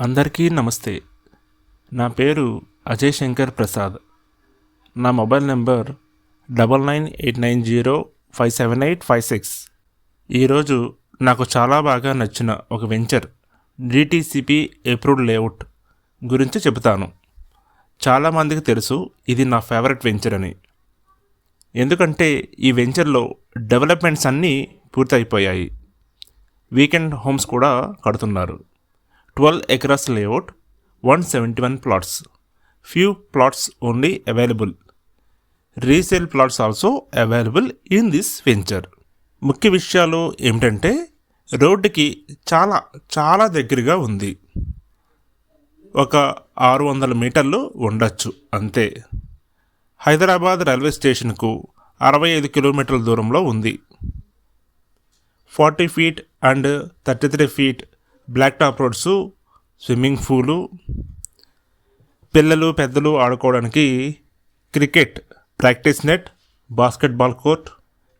అందరికీ నమస్తే. నా పేరు అజయ్ శంకర్ ప్రసాద్. నా mobile number double nine eight nine zero five seven eight five six. ఈరోజు నాకు చాలా బాగా నచ్చిన ఒక వెంచర్ డిటీసీపీ అప్రూవ్డ్ లేఅవుట్ గురించి చెబుతాను. చాలామందికి తెలుసు ఇది నా ఫేవరెట్ వెంచర్ అని. ఎందుకంటే ఈ వెంచర్లో డెవలప్మెంట్స్ అన్నీ పూర్తయిపోయాయి. వీకెండ్ హోమ్స్ కూడా కడుతున్నారు. Twelve acres layout one seventy one plots. Few plots only available resale plots also available in this venture ముఖ్య విషయాలు ఏమిటంటే రోడ్డుకి చాలా చాలా దగ్గరగా ఉంది. ఒక ఆరు వందల మీటర్లు ఉండొచ్చు అంతే. హైదరాబాద్ రైల్వే స్టేషన్కు అరవై ఐదు కిలోమీటర్ల దూరంలో ఉంది. Forty feet and thirty three feet black top roads swimming pool పిల్లలు పెద్దలు ఆడుకోవడానికి cricket practice net basketball court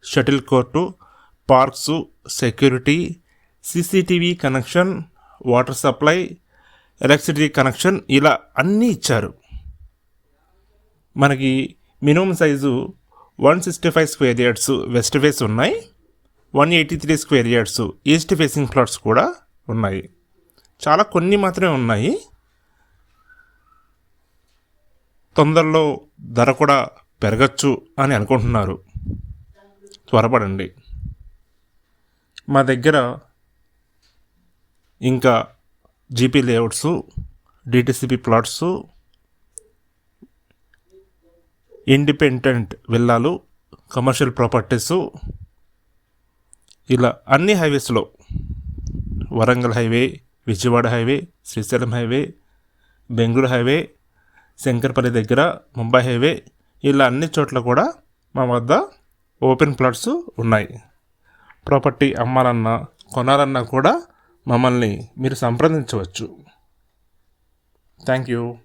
shuttle court parks security CCTV connection water supply electricity connection ఇలా అన్నీ ఇచ్చారు. మనకి minimum size one sixty five square yards west face ఉన్నాయి one eighty three square yards east facing plots కూడా ఉన్నాయి. చాలా కొన్ని మాత్రమే ఉన్నాయి. తొందరలో ధర కూడా పెరగచ్చు అని అనుకుంటున్నారు. త్వరపడండి. మా దగ్గర ఇంకా GP layouts DTCP plots independent విల్లాలు commercial properties ఇలా అన్ని హైవేస్లో Warangal highway Vijayawada highway Srisailam highway Bengaluru highway Shankarpally దగ్గర ముంబై హైవే ఇలా అన్ని చోట్ల కూడా మా వద్ద ఓపెన్ ప్లాట్స్ ఉన్నాయి. ప్రాపర్టీ అమ్మాలన్నా కొనాలన్నా కూడా మమ్మల్ని మీరు సంప్రదించవచ్చు. Thank you.